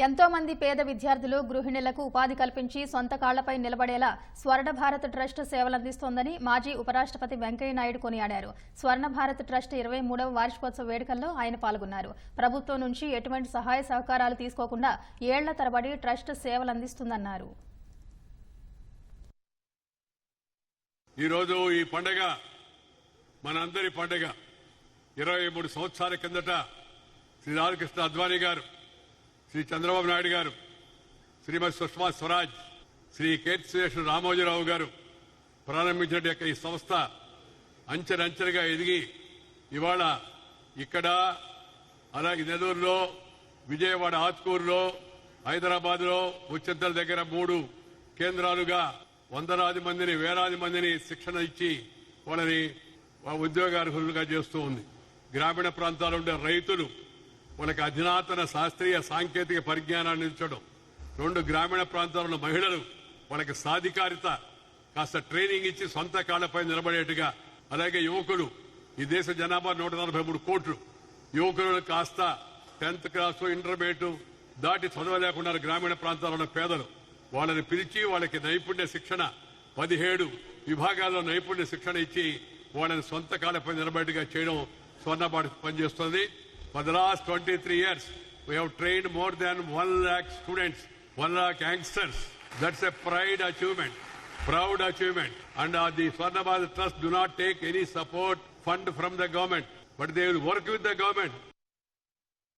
ఎంతో మంది పేద విద్యార్థులు గృహిణులకు ఉపాధి కల్పించి సొంత కాళ్ళపై నిలబడేలా స్వర్ణ భారత్ ట్రస్ట్ సేవలందిస్తోందని మాజీ ఉపరాష్ట్రపతి వెంకయ్యనాయుడు కొనియాడారు. స్వర్ణ భారత్ ట్రస్ట్ ఇరవై మూడవ వార్షికోత్సవ వేడుకల్లో ఆయన పాల్గొన్నారు. ప్రభుత్వం నుంచి ఎటువంటి సహాయ సహకారాలు తీసుకోకుండా ఏళ్ళ తరబడి ట్రస్ట్ సేవలందిస్తుందన్నారు. ఈరోజు ఈ పండగ మనందరి పండగ. ఇరవై మూడు సంవత్సరాల కిందట శ్రీ రామకృష్ణ అద్వానీ గారు శ్రీ చంద్రబాబు నాయుడు గారు శ్రీమతి సుష్మా స్వరాజ్ శ్రీ కేత్ సురేష్ రామోజీరావు గారు ప్రారంభించిన యొక్క ఈ సంస్థ అంచెలంచెలుగా ఎదిగి ఇవాళ ఇక్కడ అలాగే నెల్లూరులో విజయవాడ ఆత్కూరులో హైదరాబాద్లో ఉచ్చంతల దగ్గర మూడు కేంద్రాలుగా వందలాది మందిని వేలాది మందిని శిక్షణ ఇచ్చి వాళ్ళని ఉద్యోగార్హులుగా చేస్తూ ఉంది. గ్రామీణ ప్రాంతాల్లో ఉండే రైతులు వాళ్ళకి అధునాతన శాస్త్రీయ సాంకేతిక పరిజ్ఞానాన్ని ఇచ్చడం. రెండు గ్రామీణ ప్రాంతాల్లో మహిళలు వాళ్ళకి సాధికారిత కాస్త ట్రైనింగ్ ఇచ్చి సొంత కాళ్ళపై నిలబడేట్టుగా అలాగే యువకులు ఈ దేశ జనాభా నూట నలభై మూడు కోట్లు. యువకులు కాస్త టెన్త్ క్లాస్ ఇంటర్మీడియట్ దాటి చదవలేకున్నారు గ్రామీణ ప్రాంతాల్లో ఉన్న పేదలు. వాళ్ళని పిలిచి వాళ్ళకి నైపుణ్య శిక్షణ పదిహేడు విభాగాల్లో నైపుణ్య శిక్షణ ఇచ్చి వాళ్ళని సొంత కాళ్ళపై నిలబడేట్టుగా చేయడం స్వర్ణపాటి పనిచేస్తుంది. For the last 23 years, we have trained more than 1 lakh students, 1 lakh youngsters. That's a pride achievement, proud achievement. And uh, the Swarnabhadra Trust do not take any support fund from the government, but they will work with the government